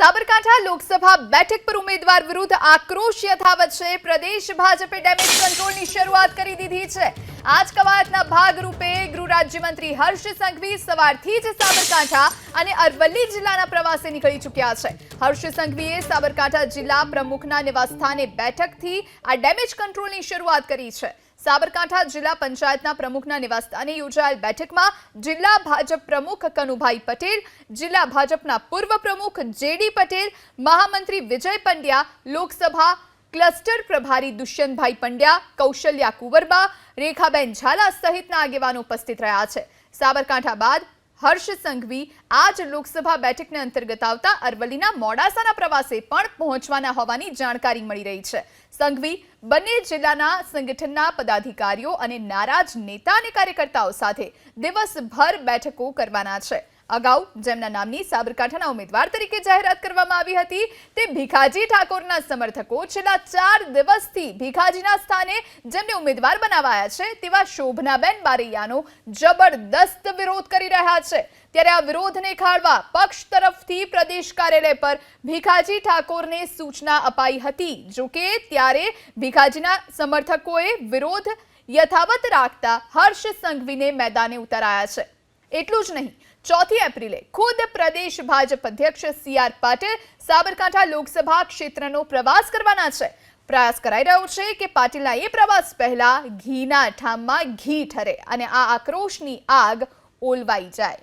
સાબરકાંઠા લોકસભા બેઠક પર ઉમેદવાર વિરુદ્ધ આક્રોશ યથાવત છે. પ્રદેશ ભાજપે ડેમેજ કંટ્રોલની શરૂઆત કરી દીધી છે. આજ કવાયતના ભાગરૂપે ગૃહ રાજ્યમંત્રી હર્ષ સંઘવી સવારથી જ સાબરકાંઠા અને અરવલ્લી જિલ્લાના પ્રવાસે નીકળી ચૂક્યા છે. હર્ષ સંઘવીએ સાબરકાંઠા જિલ્લા પ્રમુખના નિવાસસ્થાને બેઠકથી આ ડેમેજ કંટ્રોલની શરૂઆત કરી છે. સાબરકાંઠા જિલ્લા પંચાયતના પ્રમુખના નિવાસસ્થાને યોજાયેલ બેઠકમાં જિલ્લા ભાજપ પ્રમુખ કનુભાઈ પટેલ, જિલ્લા ભાજપના પૂર્વ પ્રમુખ જેડી પટેલ, મહામંત્રી વિજય પંડ્યા, લોકસભા ક્લસ્ટર પ્રભારી દુષ્યંતભાઈ પંડ્યા, કૌશલ્યા કુંવરબા, રેખાબેન ઝાલા સહિતના આગેવાનો ઉપસ્થિત રહ્યા છે. સાબરકાંઠા બાદ હર્ષ સંઘવી આજ લોકસભા બેઠકને અંતર્ગત આવતા અરવલ્લીના મોડાસાના પ્રવાસે પણ પહોંચવાના હોવાની જાણકારી મળી રહી છે. સંઘવી બંને જિલ્લાના સંગઠનના પદાધિકારીઓ અને નારાજ નેતા અને કાર્યકર્તાઓ સાથે દિવસભર બેઠકો કરવાના છે. અગાઉ જેમના નામની સાબરકાંઠાના ઉમેદવાર તરીકે જાહેરાત કરવામાં આવી હતી, તે ભીખાજી ઠાકોરના સમર્થકો છેલ્લા ચાર દિવસથી ભીખાજીના સ્થાને જેમને ઉમેદવાર બનાવાયા છે, તેવા શોભનાબેન બારૈયાનો જબરદસ્ત વિરોધ કરી રહ્યા છે. ત્યારે આ વિરોધને ખાળવા પક્ષ તરફથી પ્રદેશ કાર્યાલય પર ભીખાજી ઠાકોરને સૂચના અપાઈ હતી. જો કે ત્યારે ભીખાજીના સમર્થકોએ વિરોધ યથાવત રાખતા હર્ષ સંઘવીને મેદાને ઉતરાયા છે. એટલું જ નહીં. ચોથી એપ્રિલે ખુદ પ્રદેશ ભાજપ અધ્યક્ષ સી આર પાટીલ સાબરકાંઠા લોકસભા ક્ષેત્રનો પ્રવાસ કરવાના છે. પ્રયાસ કરાઈ રહ્યો છે કે પાટીલના એ પ્રવાસ પહેલા ઘીના ઠામમાં ઘી ઠરે અને આ આક્રોશની આગ ઓલવાઈ જાય.